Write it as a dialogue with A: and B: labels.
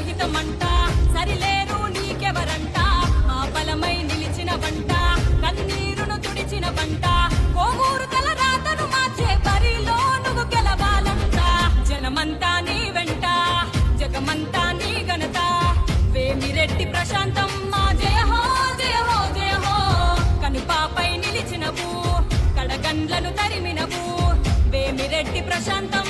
A: సహితమంట సరిలేరు నీకెవరంట? ఆ బలమై నిలిచిన వంట కన్నీరును తుడిచిన వంట. కోమూరు తల రాతను మార్చే పరిలో నువ్వు గెలవాలంట. జనమంతా నీ వెంట జగమంతా నీ ఘనత. వేమిరెడ్డి ప్రశాంతం మా జయ హో జయ హో జయ హో కనుపాపై నిలిచినవు కడగండ్లను తరిమినవు. వేమిరెడ్డి ప్రశాంతం